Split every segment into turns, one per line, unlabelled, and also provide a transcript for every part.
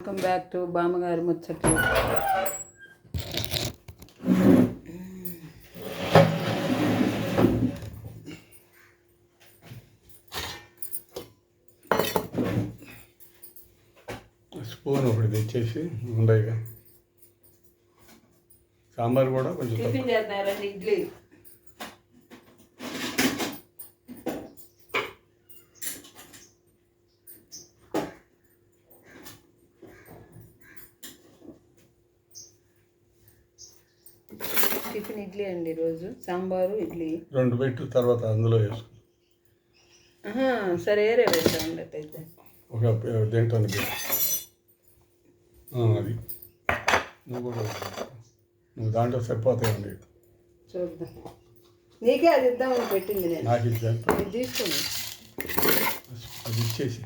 Welcome back to బామ్మగారి ముచ్చట్లు.
Spoon ఒకటి తెచ్చేసి ఉండయిగా సాంబార్ కూడా కొంచెం
ఇడ్లీ టిఫిన్ ఇడ్లీ అండి ఈరోజు? సాంబారు ఇడ్లీ.
రెండు పెట్టు తర్వాత అందులో వేసుకో
ఆహా, సరే ఏరే వేసామండి అట్టయితే
ఒక దేంట్లో అది. నువ్వు కూడా. నువ్వు దాంట్లో సరిపోతాయండి
చూద్దాం. నీకే అది ఇద్దామని పెట్టింది నేను.
నాకు ఇది దాంట్లో
ఇది
అది ఇచ్చేసి.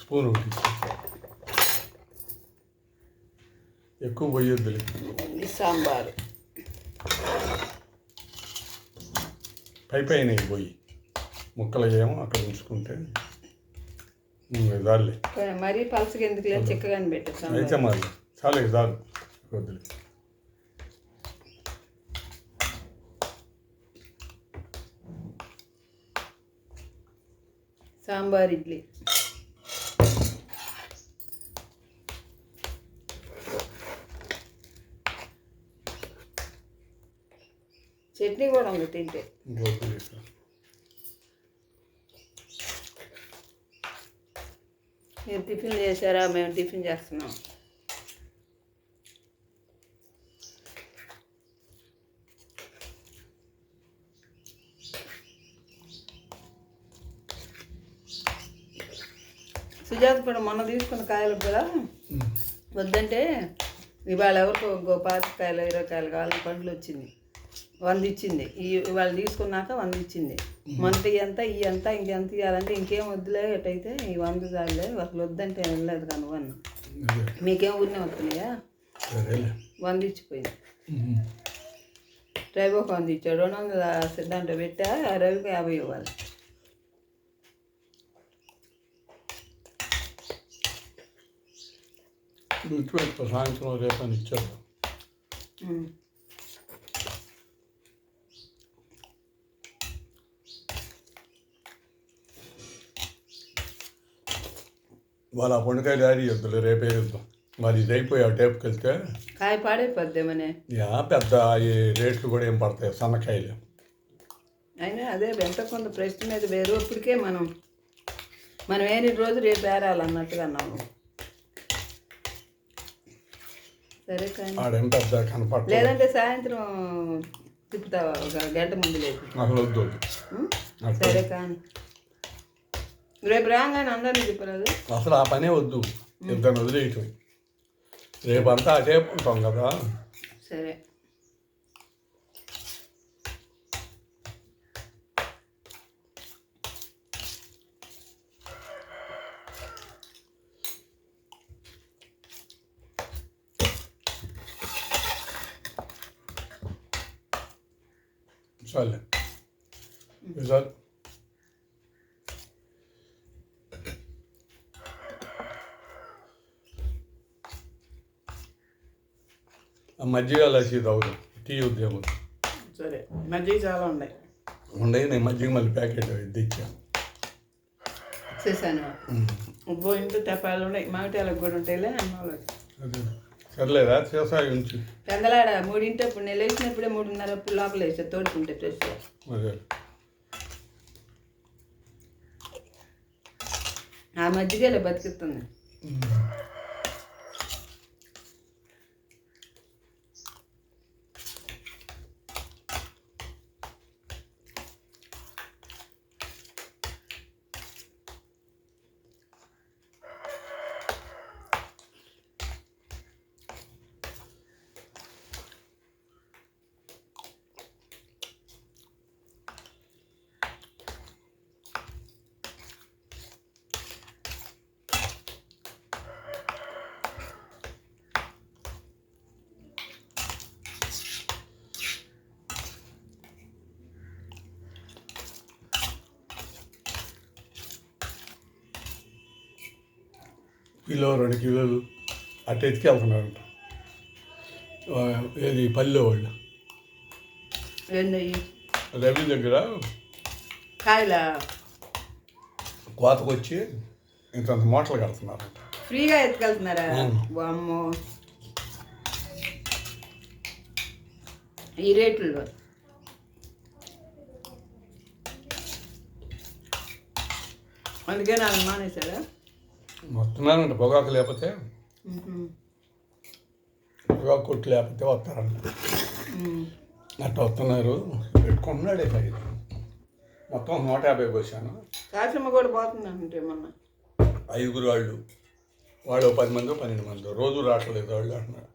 స్పూన్ ఒకటి ఎక్కువ పోయొద్దులే.
సాంబారు.
పై పైన పోయి. ముక్కలు ఏమో అక్కడ ఉంచుకుంటే దారిలే.
మరీ పలసగా ఎందుకు లేదు? చిక్కగానే పెట్టు
అయితే మరి చాలే చాలు వద్దులే.
సాంబార్ ఇడ్లీ. చట్నీ కూడా ఉంది తింటే. మీరు టిఫిన్ చేశారా? మేము టిఫిన్ చేస్తున్నాం. సుజాత కూడా మొన్న తీసుకున్న కాయలకు కూడా వద్దంటే ఇవాళ ఎవరికో ఇంకో పాతికాయలు ఇరవై కాయలు కావాలని పండ్లు వచ్చింది. వంద ఇచ్చింది. ఈ ఇవాళ తీసుకున్నాక వంద ఇచ్చింది. మనకి ఎంత ఈ ఎంత ఇంకెంత ఇవ్వాలంటే ఇంకేం వద్దులే ఎటైతే ఈ వంద చాలే అసలు వద్దంటే వెళ్ళలేదు కానీ వన్
అదే.
మీకేం ఊరినే వస్తున్నాయా? వంద ఇచ్చిపోయింది. రవి ఒక వంద ఇచ్చాడు. రెండు వందల సిద్ధాంతం పెట్టా రవికి యాభై ఇవ్వాలి.
సాయంత్రం రేపని ఇచ్చారు వాళ్ళ పొండకాయలు యారీ వద్దులే రేపే ఇద్దాం. మరి ఇది అయిపోయి ఆ టేపుకి వెళ్తే
కాయ పాడైపోద్దేమనే
యా పెద్ద ఈ రేట్లు కూడా ఏం పడతాయి సన్నకాయలు
అయినా అదే ఎంత కొంత ప్రశ్న మీద వేరు. ఇప్పటికే మనం మనం ఏని రోజు రేపు ఏరాలన్నట్టుగా అన్నాము సరే కానీ
ఆడేం పెద్ద కనపడలేదు
లేదంటే సాయంత్రం తిప్పుతావా? ఒక గంట ముందు లేదు
అసలు వద్దు.
సరే కానీ రేపు రాగానే అందరినీ తిప్పలేదు
అసలు ఆ పనే వద్దు. ఇద్దరు వదిలేయటం రేపంతా ఆ టేపు ఉంటాం కదా.
సరే.
చాలే ఇది మజ్జిగ లసి తాగుతాం టీ ఉద్యోగం.
సరే మజ్జిగ చాలా ఉన్నాయి.
ఉండే నేను మజ్జిగ మళ్ళీ ప్యాకెట్ తెచ్చా
చేశాను. ఉబ్బో ఇంట్లో తెప్పాలు ఉన్నాయి. మామిటాలకు కూడా ఉంటాయిలే
అదే సర్లేదా చేసా ఉంచి.
పెందలాడ మూడింటి అప్పుడు నేను లేచినప్పుడే మూడున్నర అప్పుడు లోపల వేసా తోడుకుంటే ఫ్రెష్ ఆ మజ్జిగలో బతుకుతుంది
కిలో రెండు కిలోలు అట్ట ఎత్తుకెళ్తున్నారంట. ఆ, ఏది పల్లె వాళ్ళు. రవి దగ్గర
కాయల?
కోతకు వచ్చి ఇంతంత మూటలు కడుతున్నారంట.
ఫ్రీగా ఎత్తుకెళ్తున్నారా?
అవును.
వామ్మో. ఈ రేట్లలో. అందుకే నాకు మానేశాడా
వస్తున్నారంట పొగాకు లేకపోతే. పొగాకు కొట్టు లేకపోతే వస్తారంట
మ్.
అట్ట వస్తున్నారు. పెట్టుకుంటున్నాడే పైన మొత్తం నూట యాభై పోసాను.
కాశమ్మ కూడా పోతుంది అంటే మొన్న
ఐదుగురు వాళ్ళు. వాళ్ళు పది మంది పన్నెండు మంది. రోజు రావట్లేదు వాళ్ళు అంటున్నారు.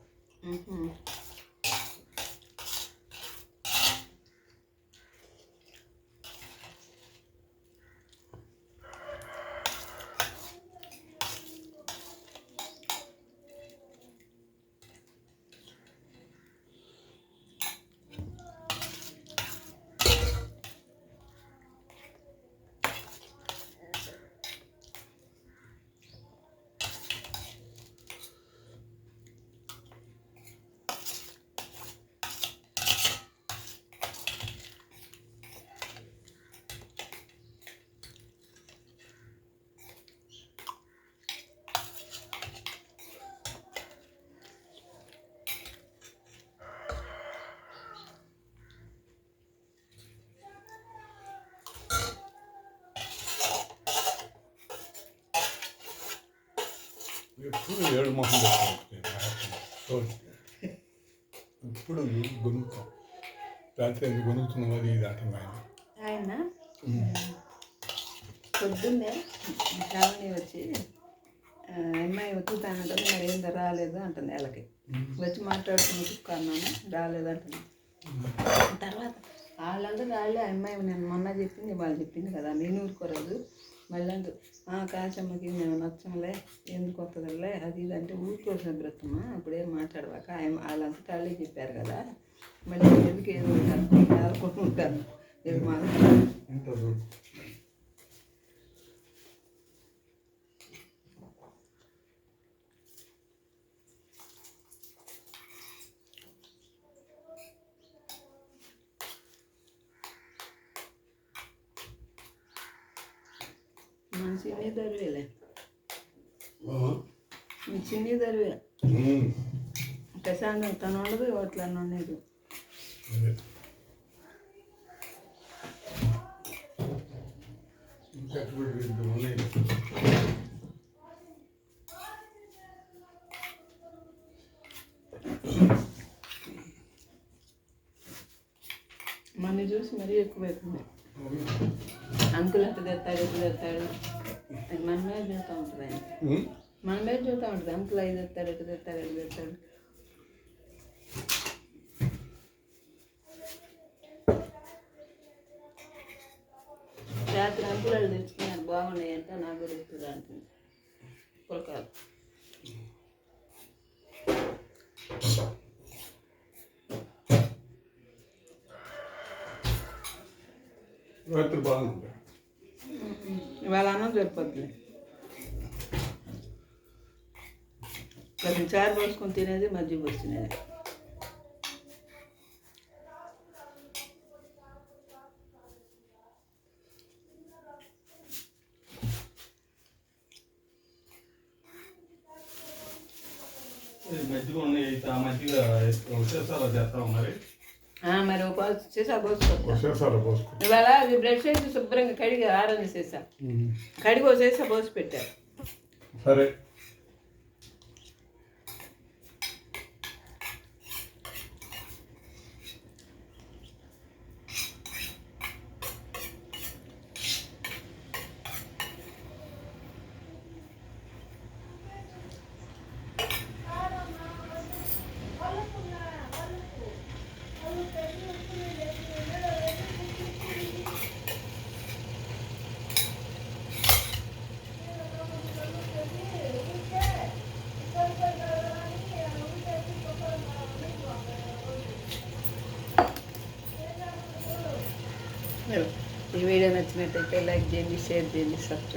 ఎప్పుడు ఏడు మొహం ఇప్పుడు గొనుగుతాం రాత్రి ఎందుకు గొనుగుతున్నాం అది ఇది అంటుంది ఆయన.
పొద్దున్నే శ్రావణి వచ్చి అమ్మాయి ఉతుకుతానంటే మరి ఏందో రాలేదు అంటుంది వాళ్ళకి. వచ్చి మాట్లాడుకుని ఉతుక్కున్నాను రాలేదు అంటుంది. తర్వాత వాళ్ళంతా వాళ్ళే అమ్మాయి నేను మొన్న చెప్పింది వాళ్ళు చెప్పింది కదా నేను ఊరుకోరాదు మళ్ళీ అంటూ "ఆ, కాశమ్మకి మేము నచ్చంలే. ఎందుకు వస్తుందిలే అది ఇది అంటే ఊరుకోసిన బ్రతమా అప్పుడేం మాట్లాడవాక ఆయన వాళ్ళంతా తల్లి చెప్పారు కదా. మళ్ళీ ఎందుకు ఏదో అనుకుంటూ ఉంటాను ఇది మాట్లాడాలి
ఉంటారు
మన చిన్ని దరివేలే
ఆ?
మీ చిన్ని దరివే
ఉమ్.
ప్రశాంతం తను ఉండదు ఇవట్లన్న ఉండదు. మన చూసి మరీ ఎక్కువైపోయింది. అంకుల్ ఎట్ట తెస్తాడు ఎట్టు తెస్తాడు అది మన మీద చూస్తూ ఉంటుంది ఆయన.
ఉమ్.
మన మీద చూస్తూ ఉంటుంది. అంకుల్ ఐదు తెస్తాడు ఎట్టు తెస్తాడు ఎట్టు తెస్తాడు. రాత్రి అంకుల్ తెచ్చుకున్నారు. బాగున్నాయి అంటే నాకు కూడా ఇస్తుంది అంటుంది. పులకాలు
రాత్రి బాగుంది.
ఇవాళ అన్నం సరిపోద్ది కొంచెం చారు పోసుకొని తినేది మజ్జిగ పోసి తినేది
మధ్యలో ఉన్నాయి ఆ మధ్యలో వచ్చేసారా చేస్తాం మరి
ఆ, మరి పోసుకోవద్దా
వచ్చేసారా పోసుకో.
ఇవాళ అది బ్రష్ చేసి శుభ్రంగా కడిగి ఆరని చేసా కడిగి ఒక చేసా పోసి పెట్టారు
సరే.
में तो चला जेली शेर जेली सब